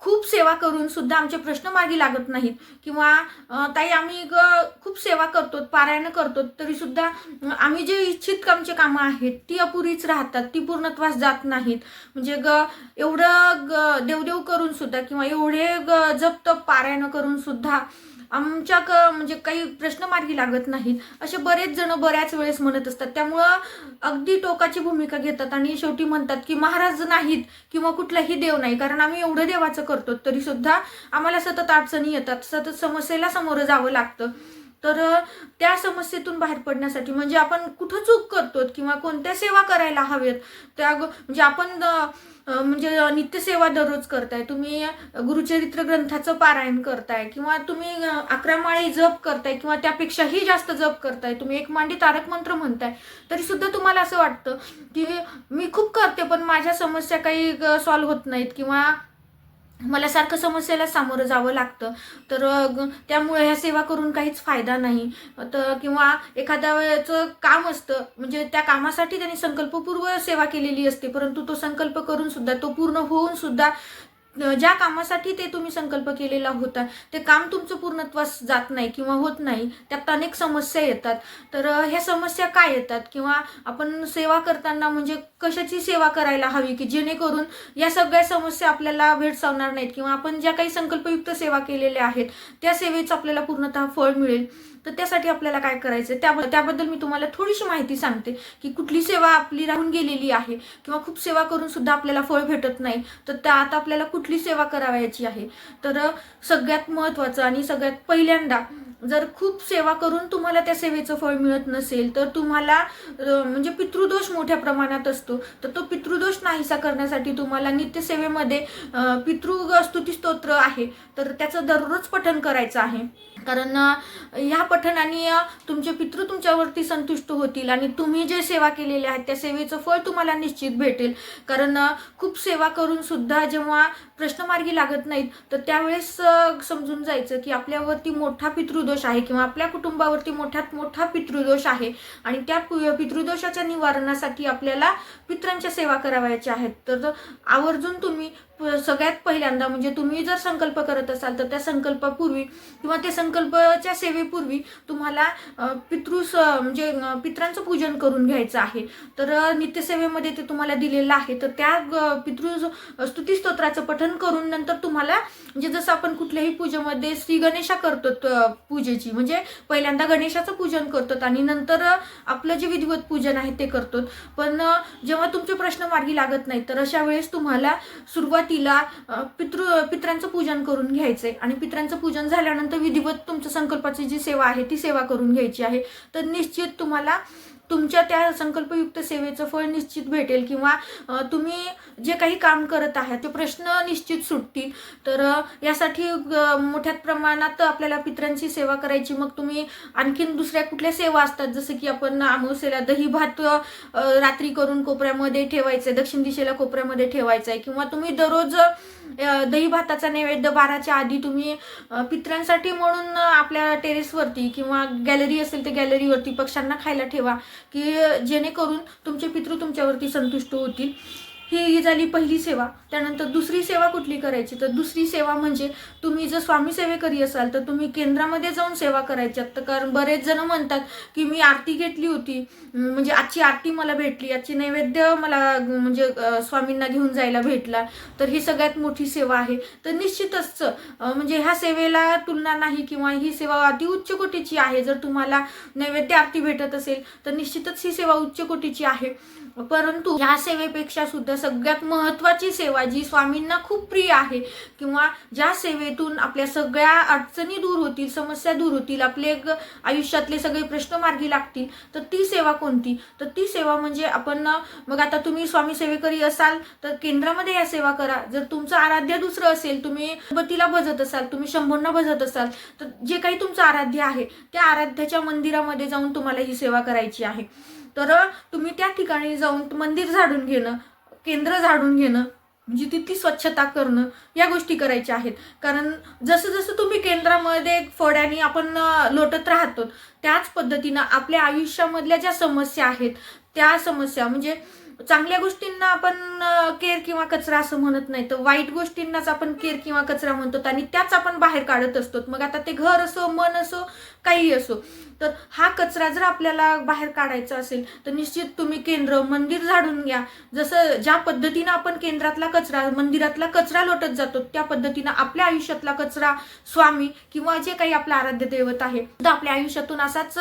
खूप सेवा करून सुद्धा आमचे प्रश्न मार्गी लागत नाहीत. किंवा ताई आम्ही ग- खूप सेवा करतो पारायण करतो तरी सुद्धा आम्ही जे इच्छित आमचे कामं आहेत ती अपुरीच राहतात ती पूर्णत्वास जात नाहीत. म्हणजे ग एवढं ग देवदेव करून सुद्धा किंवा एवढे ग जप्त पारायण करून सुद्धा आमच्या क म्हणजे काही प्रश्न मार्गी लागत नाहीत. असे बरेच जण बऱ्याच वेळेस म्हणत असतात. त्यामुळं अगदी टोकाची भूमिका घेतात आणि शेवटी म्हणतात की महाराज नाहीत किंवा कुठलाही देव नाही. कारण आम्ही एवढं देवाचं करतो तरी सुद्धा आम्हाला सतत अडचणी येतात. सतत समस्येला सामोरं जावं लागतं. तर त्या समस्येतून बाहेर पडण्यासाठी म्हणजे आपण कुठं चूक करतो किंवा कोणत्या सेवा करायला हव्यात त्या म्हणजे आपण म्हणजे नित्यसेवा दररोज करताय. तुम्ही गुरुचरित्र ग्रंथाचं पारायण करताय किंवा तुम्ही अकरा माळी जप करताय किंवा त्यापेक्षाही जास्त जप करताय. तुम्ही एक मांडी तारक मंत्र म्हणताय. तरी सुद्धा तुम्हाला असं वाटतं की मी खूप करते पण माझ्या समस्या काही सॉल्व्ह होत नाहीत किंवा मला सारखं समस्येला सामोरं जावं लागतं. तर त्यामुळे ह्या सेवा करून काहीच फायदा नाही. तर किंवा एखाद्या वेळेचं काम असतं म्हणजे त्या कामासाठी त्यांनी संकल्पपूर्व सेवा केलेली असते परंतु तो संकल्प करून सुद्धा तो पूर्ण होऊन सुद्धा ज्या कामासाठी ते तुम्ही संकल्प केलेला होता ते काम तुमचं पूर्णत्वास जात नाही किंवा होत नाही त्यात अनेक समस्या येतात. तर ह्या समस्या काय येतात? किंवा आपण सेवा करताना म्हणजे कशाची सेवा करायला हवी की जेणेकरून या सगळ्या समस्या आपल्याला भेडसावणार नाहीत? किंवा आपण ज्या काही संकल्पयुक्त सेवा केलेल्या आहेत त्या सेवेचं आपल्याला पूर्णतः फळ मिळेल. तर त्यासाठी आपल्याला काय करायचं त्या त्याबद्दल मी तुम्हाला थोडीशी माहिती सांगते की कुठली सेवा आपली राहून गेलेली आहे किंवा खूप सेवा करून सुद्धा आपल्याला फळ भेटत नाही. तर त्या आता आपल्याला कुठली सेवा करावयाची आहे? तर सगळ्यात महत्त्वाचं आणि सगळ्यात पहिल्यांदा जर खूप सेवा करून तुम्हाला त्या सेवेचं फळ मिळत नसेल तर तुम्हाला म्हणजे पितृदोष मोठ्या प्रमाणात असतो. तर तो पितृदोष नाहीसा करण्यासाठी तुम्हाला नित्यसेवेमध्ये पितृ स्तोत्र आहे. तर त्याचं दररोज पठण करायचं आहे. कारण ह्या पठणाने तुमचे पितृ तुमच्यावरती संतुष्ट होतील आणि तुम्ही जे सेवा केलेल्या आहेत त्या सेवेचं फळ तुम्हाला निश्चित भेटेल. कारण खूप सेवा करून सुद्धा जेव्हा प्रश्नमार्गी लागत नाहीत तर त्यावेळेस समजून जायचं की आपल्यावरती मोठा पितृ पितृदोष आहे किंवा आपल्या कुटुंबावरती मोठ्यात मोठा पितृदोष आहे आणि त्या पितृदोषाच्या निवारणासाठी आपल्याला पित्रांच्या सेवा करावयाच्या आहेत. तर आवर्जून तुम्ही सगळ्यात पहिल्यांदा म्हणजे तुम्ही जर संकल्प करत असाल तर त्या संकल्पापूर्वी किंवा ते संकल्पाच्या सेवेपूर्वी तुम्हाला पितृस म्हणजे पित्रांचं पूजन करून घ्यायचं आहे. तर नित्यसेवेमध्ये ते तुम्हाला दिलेलं आहे. तर त्या पितृ स्तुतीस्तोत्राचं पठन करून नंतर तुम्हाला म्हणजे जसं आपण कुठल्याही पूजेमध्ये श्री गणेशा करतो पूजेची म्हणजे पहिल्यांदा गणेशाचं पूजन करतो आणि नंतर आपलं जे विधिवत पूजन आहे ते करतो पण जेव्हा तुमचे प्रश्न मार्गी लागत नाहीत तर अशा वेळेस तुम्हाला सुरुवात तिला पितृ पित्रांचं पूजन करून घ्यायचंय. आणि पित्रांचं पूजन झाल्यानंतर विधिवत तुमच्या संकल्पाची जी सेवा आहे ती सेवा करून घ्यायची आहे. तर निश्चित तुम्हाला तुमच्या त्या संकल्पयुक्त सेवेचं फळ निश्चित भेटेल किंवा तुम्ही जे काही काम करत आहात ते प्रश्न निश्चित सुटतील. तर यासाठी मोठ्या प्रमाणात आपल्याला पित्रांची सेवा करायची. मग तुम्ही आणखीन दुसऱ्या कुठल्या सेवा असतात? जसं की आपण अमावस्येला दही भात रात्री करून कोपऱ्यामध्ये ठेवायचं आहे दक्षिण दिशेला कोपऱ्यामध्ये ठेवायचं आहे किंवा तुम्ही दररोज दही भाताचा नैवेद्य बाराच्या आधी तुम्ही पित्रांसाठी म्हणून आपल्या टेरेसवरती किंवा गॅलरी असेल तर गॅलरीवरती पक्ष्यांना खायला ठेवा की जेणेकरून तुमचे पितृ तुमच्यावरती संतुष्ट होतील. ही ही झाली पहिली सेवा. त्यानंतर दुसरी सेवा कुठली करायची? तर दुसरी सेवा म्हणजे तुम्ही जर स्वामी सेवेकरी असाल तर तुम्ही केंद्रामध्ये जाऊन सेवा करायची. तर कारण बरेच जण म्हणतात की मी आरती घेतली होती. म्हणजे आजची आरती मला भेटली. आजची नैवेद्य मला म्हणजे स्वामींना घेऊन जायला भेटला. तर ही सगळ्यात मोठी सेवा आहे. तर निश्चितच म्हणजे ह्या सेवेला तुलना नाही किंवा ही सेवा अति उच्च कोटीची आहे. जर तुम्हाला नैवेद्य आरती भेटत असेल तर निश्चितच ही सेवा उच्च कोटीची आहे. परंतु ह्या सेवेपेक्षा सुद्धा सगळ्यात महत्त्वाची सेवा जी स्वामींना खूप प्रिय आहे किंवा ज्या सेवेतून आपल्या सगळ्या अडचणी दूर होतील समस्या दूर होतील आपले आयुष्यातले सगळे प्रश्न मार्गी लागतील तर ती सेवा कोणती? तर ती सेवा म्हणजे आपण मग आता तुम्ही स्वामी सेवेकरी असाल तर केंद्रामध्ये या सेवा करा. जर तुमचं आराध्य दुसरं असेल तुम्ही गणपतीला भजत असाल तुम्ही शंभूंना भजत असाल तर जे काही तुमचं आराध्य आहे त्या आराध्याच्या मंदिरामध्ये जाऊन तुम्हाला ही सेवा करायची आहे. तर तुम्ही त्या ठिकाणी जाऊन मंदिर झाडून घेणं केंद्र झाडून घेणं म्हणजे तिथली स्वच्छता करणं या गोष्टी करायच्या आहेत. कारण जसं जसं तुम्ही केंद्रामध्ये फड्याने आपण लोटत राहतो त्याच पद्धतीनं आपल्या आयुष्यामधल्या ज्या समस्या आहेत त्या समस्या म्हणजे चांगल्या गोष्टींना आपण केअर किंवा कचरा असं म्हणत नाही तर वाईट गोष्टींनाच आपण केअर किंवा कचरा म्हणतो आणि त्याच आपण बाहेर काढत असतो. मग आता ते घर असो मन असो काही असो. तर हा कचरा जर आपल्याला बाहेर काढायचा असेल तर निश्चित तुम्ही केंद्र मंदिर झाडून घ्या. जसं ज्या पद्धतीनं आपण केंद्रातला कचरा मंदिरातला कचरा लोटत जातो त्या पद्धतीनं आपल्या आयुष्यातला कचरा स्वामी किंवा जे काही आपलं आराध्य दैवत आहे तर आपल्या आयुष्यातून असाच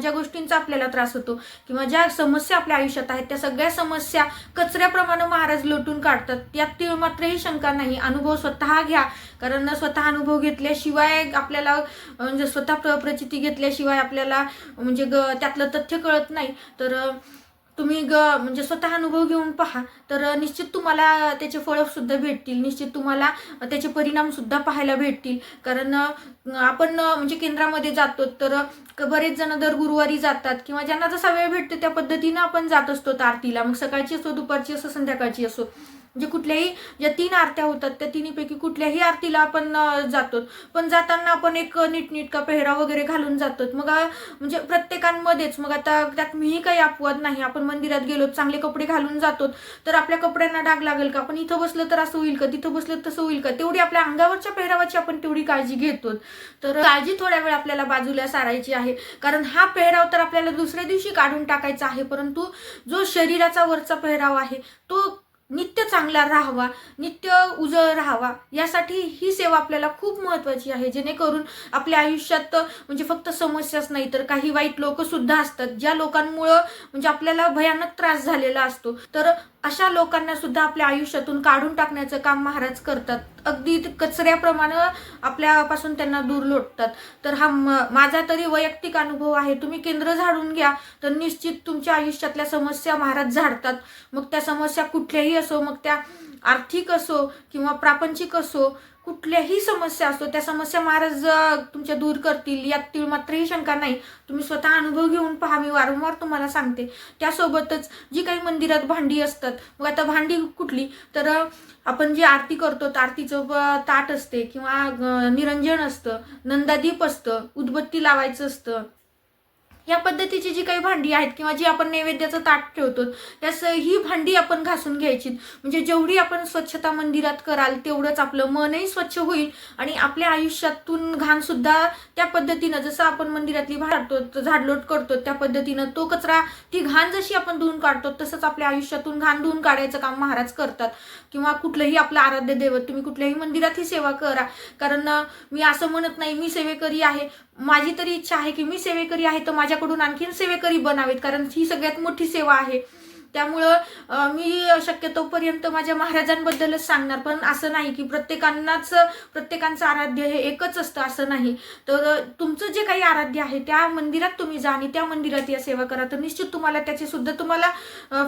ज्या गोष्टींचा आपल्याला त्रास होतो किंवा ज्या समस्या आपल्या आयुष्यात आहेत त्या सगळ्या समस्या कचऱ्याप्रमाणे महाराज लोटून काढतात. यात तीळ मात्रही शंका नाही. अनुभव स्वतः घ्या. कारण स्वतः अनुभव घेतल्याशिवाय आपल्याला स्वतः म्हणजे स्वतः प्र- घेतल्याशिवाय आपल्याला म्हणजे ग त्यातलं तथ्य कळत नाही. तर तुम्ही ग म्हणजे स्वतः अनुभव घेऊन पहा. तर निश्चित तुम्हाला त्याचे फळं सुद्धा भेटतील. निश्चित तुम्हाला त्याचे परिणाम सुद्धा पाहायला भेटतील. कारण आपण म्हणजे केंद्रामध्ये जातो तर बरेच जण दर गुरुवारी जातात. किंवा ज्यांना जसा वेळ भेटतो त्या पद्धतीनं आपण जात असतो आरतीला. मग सकाळची असो दुपारची असो संध्याकाळची असो. म्हणजे कुठल्याही ज्या तीन आरत्या होतात त्या तिन्हीपैकी कुठल्याही आरतीला आपण जातो पण जाताना आपण एक नीटनीटका पेहरा वगैरे घालून जातो मग म्हणजे प्रत्येकांमध्येच मग आता त्यात मीही काही अपवाद नाही. आपण मंदिरात गेलो चांगले कपडे घालून जातो तर आपल्या कपड्यांना डाग लागेल का? आपण इथं बसलं तर असं होईल का? तिथं बसलं तसं होईल का? तेवढी आपल्या अंगावरच्या पेहरावाची आपण तेवढी काळजी घेतो तर काळजी थोड्या वेळ आपल्याला बाजूला सारायची आहे. कारण हा पेहराव तर आपल्याला दुसऱ्या दिवशी काढून टाकायचा आहे. परंतु जो शरीराचा वरचा पेहराव आहे तो नित्य चांगला राहावा नित्य उजळ राहावा यासाठी ही सेवा आपल्याला खूप महत्त्वाची आहे. जेणेकरून आपल्या आयुष्यात म्हणजे फक्त समस्याच नाही तर काही वाईट लोक सुद्धा असतात. ज्या लोकांमुळं म्हणजे आपल्याला भयानक त्रास झालेला असतो. तर अशा लोकांना सुद्धा आपल्या आयुष्यातून काढून टाकण्याचं काम महाराज करतात. अगदी कचऱ्याप्रमाणे आपल्यापासून त्यांना दूर लोटतात. तर हा म- माझा तरी वैयक्तिक अनुभव आहे. तुम्ही केंद्र झाडून घ्या तर निश्चित तुमच्या आयुष्यातल्या समस्या महाराज झाडतात. मग त्या समस्या कुठल्याही असो मग त्या आर्थिक असो किंवा प्रापंचिक असो कुठल्याही समस्या असो त्या समस्या महाराज तुमच्या दूर करतील यात मात्रही शंका नाही. तुम्ही स्वतः अनुभव घेऊन पहा मी वारंवार तुम्हाला सांगते. त्यासोबतच जी काही मंदिरात भांडी असतात मग आता भांडी कुठली? तर आपण जी आरती करतो तर आरतीचं ताट असते किंवा निरंजन असतं नंदादीप असतं उदबत्ती लावायचं असतं या पद्धतीची जी काही भांडी आहेत किंवा जी आपण नैवेद्याचं ताट ठेवतो त्यास ही भांडी आपण घासून घ्यायची. म्हणजे जेवढी आपण स्वच्छता मंदिरात कराल तेवढंच आपलं मनही स्वच्छ होईल आणि आपल्या आयुष्यातून घाणसुद्धा त्या पद्धतीनं जसं आपण मंदिरातली भाडतो झाडलोट करतो त्या पद्धतीनं तो कचरा ती घाण जशी आपण धुवून काढतो तसंच आपल्या आयुष्यातून घाण धुवून काढायचं काम महाराज करतात. किंवा कुठलंही आपलं आराध्य दैवत तुम्ही कुठल्याही मंदिरात ही सेवा करा. कारण मी असं म्हणत नाही मी सेवेकरी आहे. माझी तरी इच्छा आहे की मी सेवेकरी आहे तर माझ्या माझ्याकडून आणखीन सेवेकरी बनावेत कारण ही सगळ्यात मोठी सेवा आहे. त्यामुळं मी शक्यतोपर्यंत माझ्या महाराजांबद्दलच सांगणार पण असं नाही की प्रत्येकांनाच प्रत्येकांचं आराध्य हे एकच असतं असं नाही. तर तुमचं जे काही आराध्य आहे त्या मंदिरात तुम्ही जा आणि त्या मंदिरात या सेवा करा. तर निश्चित तुम्हाला त्याची सुद्धा तुम्हाला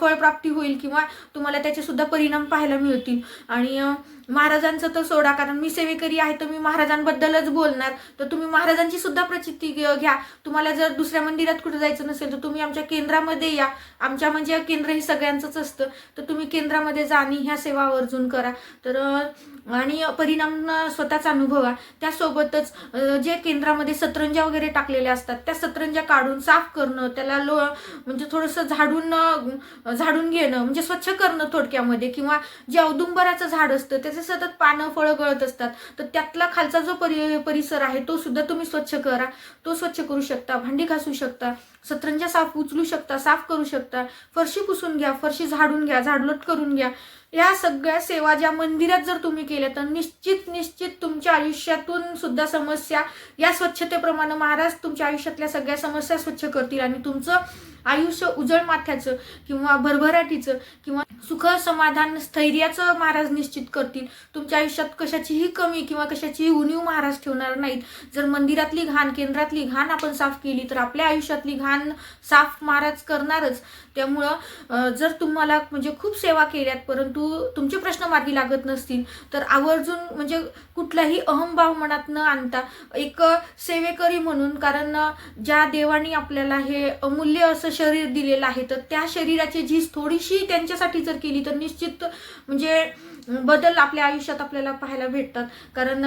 फळप्राप्ती होईल किंवा तुम्हाला त्याचे सुद्धा परिणाम पाहायला मिळतील. आणि महाराजांचं तर सोडा कारण मी सेवेकरी आहे तर मी महाराजांबद्दलच बोलणार. तर तुम्ही महाराजांची सुद्धा प्रचिती घ्या. तुम्हाला जर दुसऱ्या मंदिरात कुठे जायचं नसेल तर तुम्ही आमच्या केंद्रामध्ये या. आमच्या म्हणजे केंद्र हे सगळ्यांचंच असतं. तर तुम्ही केंद्रामध्ये जा आणि ह्या सेवा आवर्जून करा. तर आणि परिणाम स्वतःच अनुभवा. त्यासोबतच जे केंद्रामध्ये सतरंजा वगैरे टाकलेल्या असतात त्या सतरंजा काढून साफ करणं त्याला लो म्हणजे थोडंसं झाडून झाडून घेणं म्हणजे स्वच्छ करणं थोडक्यामध्ये. किंवा जे औदुंबराचं झाड असतं त्याचं सतत पानं फळं गळत असतात. तर त्यातला खालचा जो परि परिसर आहे तो सुद्धा तुम्ही स्वच्छ करा. तो स्वच्छ करू शकता. भांडी घासू शकता. सतरंजा साफ उचलू शकता साफ करू शकता. फरशी पुसून घ्या फरशी झाडून घ्या झाडलोट करून घ्या. या सगळ्या सेवा ज्या मंदिरात जर तुम्ही केल्या तर निश्चित निश्चित तुमच्या आयुष्यातून सुद्धा समस्या या स्वच्छतेप्रमाणे महाराज तुमच्या आयुष्यातल्या सगळ्या समस्या स्वच्छ करतील. आणि तुमचं आयुष्य उजळ माथ्याचं किंवा भरभराटीचं किंवा सुख समाधान स्थैर्याचं महाराज निश्चित करतील. तुमच्या आयुष्यात कशाचीही कमी किंवा कशाचीही उणीव महाराज ठेवणार नाहीत. जर मंदिरातली घाण केंद्रातली घाण आपण साफ केली तर आपल्या आयुष्यातली घाण साफ महाराज करणारच. त्यामुळं जर तुम्हाला म्हणजे खूप सेवा केल्यात परंतु तुमचे प्रश्न मार्गी लागत नसतील तर आवर्जून म्हणजे कुठलाही अहंभाव मनात न आणता एक सेवेकरी म्हणून कारण ज्या देवानी आपल्याला हे अमूल्य असं शरीर दिलेलं आहे तर त्या शरीराची झीज थोडीशी त्यांच्यासाठी जर केली तर निश्चित म्हणजे बदल आपल्या आयुष्यात आपल्याला पाहायला भेटतात. कारण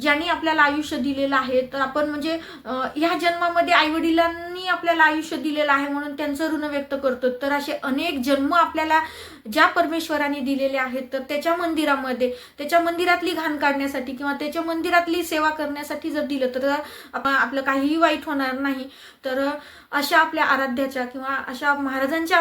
ज्यांनी आपल्याला आयुष्य दिलेलं आहे तर आपण म्हणजे ह्या जन्मामध्ये आईवडिलांनी आपल्याला आयुष्य दिलेलं आहे म्हणून त्यांचं ऋण व्यक्त करतो. तर असे अनेक जन्म आपल्याला ज्या परमेश्वराने दिलेले आहेत तर त्याच्या मंदिरामध्ये त्याच्या मंदिरातली घाण काढण्यासाठी किंवा त्याच्या मंदिरातली सेवा करण्यासाठी जर दिलं तर आपलं काहीही वाईट होणार नाही. तर अशा आपल्या आराध्याच्या किंवा अशा महाराजांच्या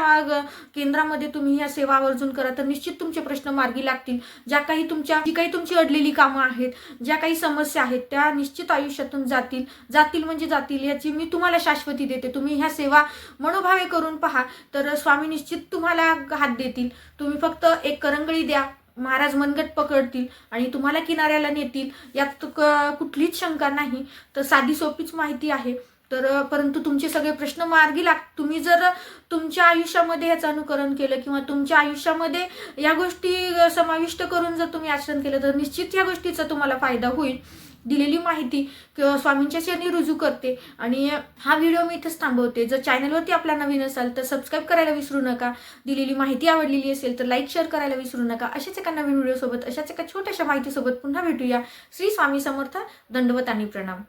केंद्रामध्ये तुम्ही या सेवा आवर्जून करा तर निश्चित तुमचे प्रश्न मार्गी लागतील. ज्या काही तुमच्या जी काही तुमची अडलेली कामं आहेत ज्या काही समस्या आहेत त्या निश्चित आयुष्यातून जातील. जातील म्हणजे जातील याची मी तुम्हाला शाश्वती देते. तुम्ही ह्या सेवा मनोभावे करून पहा. तर स्वामी निश्चित तुम्हाला हात देतील. तुम्ही फक्त एक करंगळी द्या. महाराज मनगट पकडतील आणि तुम्हाला किनाऱ्याला नेतील. यात क- कुठलीच शंका नाही. तर साधी सोपीच माहिती आहे. तर परंतु तुमचे सगळे प्रश्न मार्गी लाग तुम्ही जर तुमच्या आयुष्यामध्ये ह्याचं अनुकरण केलं किंवा तुमच्या आयुष्यामध्ये या गोष्टी समाविष्ट करून जर तुम्ही आचरण केलं तर निश्चित या गोष्टीचा तुम्हाला फायदा होईल. दिलेली माहिती किंवा स्वामींच्या चरणी रुजू करते. आणि हा व्हिडिओ मी इथंच थांबवते. जर चॅनलवरती आपला नवीन असाल तर सबस्क्राईब करायला विसरू नका. दिलेली माहिती आवडलेली असेल तर लाईक शेअर करायला विसरू नका. अशाच एका नवीन व्हिडिओसोबत अशाच एका छोट्याशा माहितीसोबत पुन्हा भेटूया. श्री स्वामी समर्थ दंडवत आणि प्रणाम.